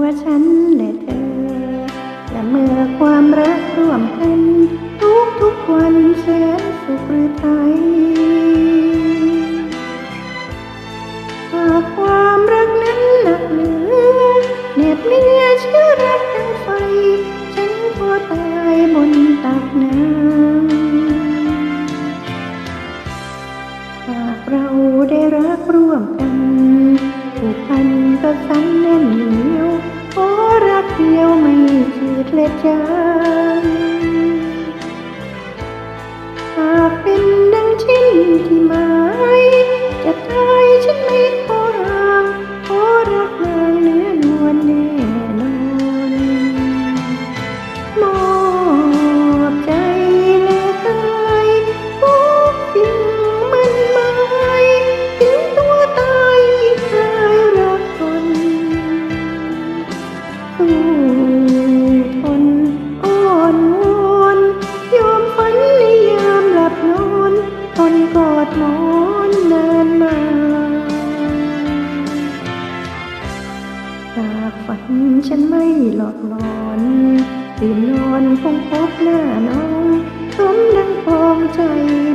ว่าฉันและเธอและเมื่อความรักร่วมกัน ทุกทุกวันแสนสุขหรือไทยหากความรักนั้นหนักเหลือเหน็บเนื้อเชื่อรักดังไฟ ฉันขอตายบนตักน้ำหากเราได้รักร่วมกัน ผูกพันก็สันแน่นเหนียวขอรักเดียวไม่จืดและจางหากเป็นดังเช่นที่หมายจะตายฉันไม่ขอ สู้ทนอ้อนวอนยอมฝันในยามหลับนอนทนกอดหมอนนานมาหากฝันฉันไม่หลอกหลอนตื่นนอนคงพบหน้าน้องสมดังปองใจ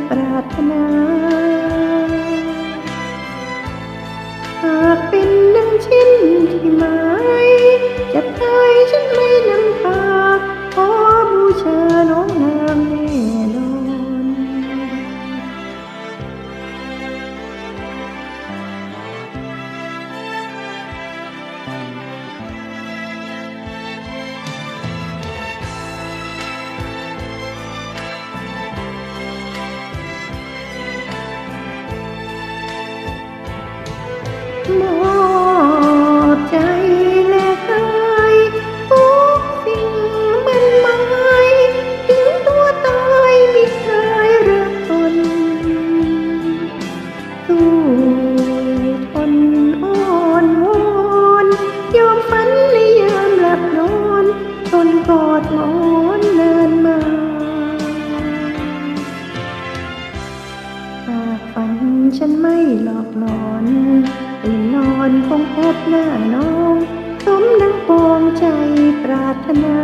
ปรารถนาหากเป็นดังเช่นที่มา จะตายฉันไม่นำพาขอบูชาน้องนางแน่นอนมอ ฝันในยามหลับนอนตนกอดหมอนเนินมาหากฝันฉันไม่หลอกหลอนตื่นนอนคงพบหน้าน้อง สมดังปองใจปรารถนา